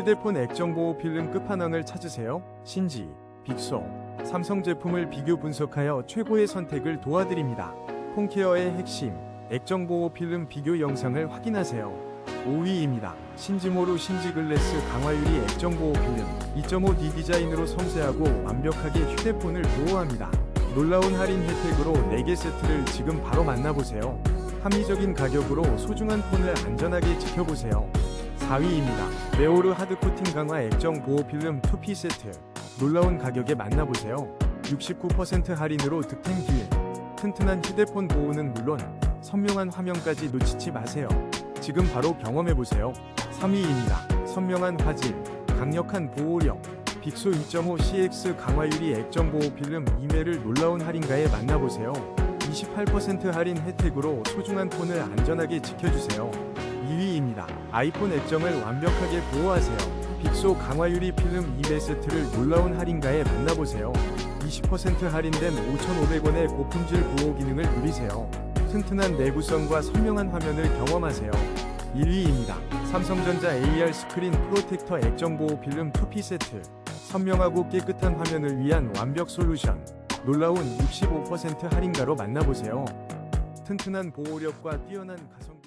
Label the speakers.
Speaker 1: 휴대폰 액정보호 필름 끝판왕을 찾으세요. 신지, 빅소, 삼성 제품을 비교 분석하여 최고의 선택을 도와드립니다. 폰케어의 핵심, 액정보호 필름 비교 영상을 확인하세요. 5위입니다. 신지모루 신지글래스 강화유리 액정보호 필름 2.5D 디자인으로 섬세하고 완벽하게 휴대폰을 보호합니다. 놀라운 할인 혜택으로 4개 세트를 지금 바로 만나보세요. 합리적인 가격으로 소중한 폰을 안전하게 지켜보세요. 4위입니다. 네오르 하드코팅 강화 액정 보호 필름 2P 세트. 놀라운 가격에 만나보세요. 69% 할인으로 득템 기회. 튼튼한 휴대폰 보호는 물론 선명한 화면까지 놓치지 마세요. 지금 바로 경험해보세요. 3위입니다. 선명한 화질, 강력한 보호력. 빅소 2.5 CX 강화유리 액정 보호 필름 2매를 놀라운 할인가에 만나보세요. 28% 할인 혜택으로 소중한 폰을 안전하게 지켜주세요. 2위입니다. 아이폰 액정을 완벽하게 보호하세요. 빅소 강화유리 필름 2매 세트를 놀라운 할인가에 만나보세요. 20% 할인된 5,500원의 고품질 보호 기능을 누리세요. 튼튼한 내구성과 선명한 화면을 경험하세요. 1위입니다. 삼성전자 AR 스크린 프로텍터 액정 보호 필름 2P 세트. 선명하고 깨끗한 화면을 위한 완벽 솔루션. 놀라운 65% 할인가로 만나보세요. 튼튼한 보호력과 뛰어난 가성